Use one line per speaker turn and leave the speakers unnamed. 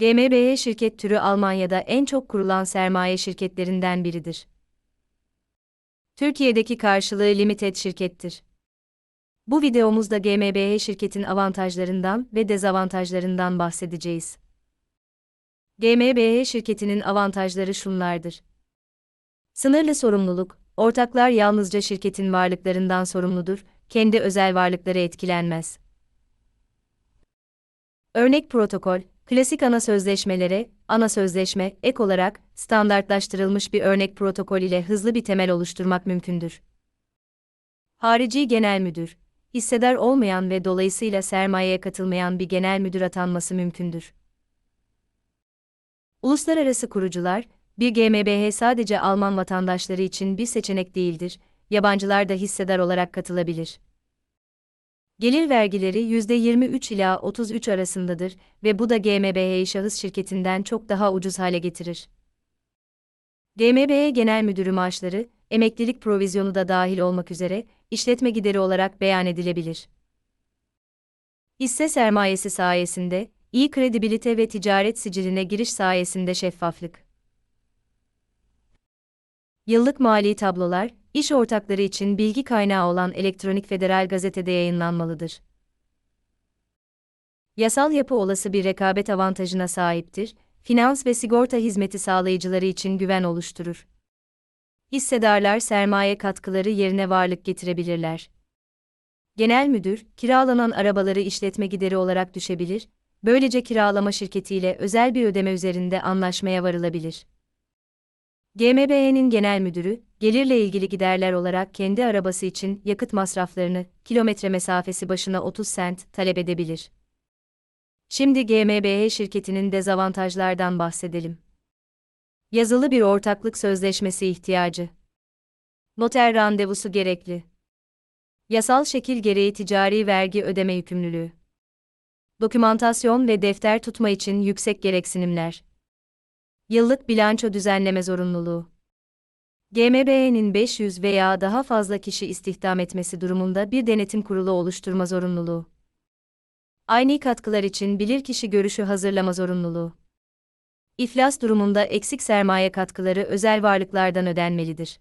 GmbH şirket türü Almanya'da en çok kurulan sermaye şirketlerinden biridir. Türkiye'deki karşılığı limited şirkettir. Bu videomuzda GmbH şirketin avantajlarından ve dezavantajlarından bahsedeceğiz. GmbH şirketinin avantajları şunlardır. Sınırlı sorumluluk, ortaklar yalnızca şirketin varlıklarından sorumludur, kendi özel varlıkları etkilenmez. Örnek protokol, klasik ana sözleşmelere, ana sözleşme, ek olarak, standartlaştırılmış bir örnek protokol ile hızlı bir temel oluşturmak mümkündür. Harici Genel Müdür, hissedar olmayan ve dolayısıyla sermayeye katılmayan bir genel müdür atanması mümkündür. Uluslararası kurucular, bir GmbH sadece Alman vatandaşları için bir seçenek değildir, yabancılar da hissedar olarak katılabilir. Gelir vergileri %23 ila 33 arasındadır ve bu da GmbH'yi şahıs şirketinden çok daha ucuz hale getirir. GmbH Genel Müdürü maaşları, emeklilik provizyonu da dahil olmak üzere, işletme gideri olarak beyan edilebilir. Hisse sermayesi sayesinde, iyi kredibilite ve ticaret siciline giriş sayesinde şeffaflık. Yıllık mali tablolar, iş ortakları için bilgi kaynağı olan elektronik federal gazetede yayınlanmalıdır. Yasal yapı olası bir rekabet avantajına sahiptir, finans ve sigorta hizmeti sağlayıcıları için güven oluşturur. Hissedarlar sermaye katkıları yerine varlık getirebilirler. Genel müdür, kiralanan arabaları işletme gideri olarak düşebilir, böylece kiralama şirketiyle özel bir ödeme üzerinde anlaşmaya varılabilir. GmbH'nin genel müdürü, gelirle ilgili giderler olarak kendi arabası için yakıt masraflarını, kilometre mesafesi başına 30 sent talep edebilir. Şimdi GmbH şirketinin dezavantajlardan bahsedelim. Yazılı bir ortaklık sözleşmesi ihtiyacı. Noter randevusu gerekli. Yasal şekil gereği ticari vergi ödeme yükümlülüğü. Dokümantasyon ve defter tutma için yüksek gereksinimler. Yıllık bilanço düzenleme zorunluluğu. GmbH'nin 500 veya daha fazla kişi istihdam etmesi durumunda bir denetim kurulu oluşturma zorunluluğu. Aynı katkılar için bilirkişi görüşü hazırlama zorunluluğu. İflas durumunda eksik sermaye katkıları özel varlıklardan ödenmelidir.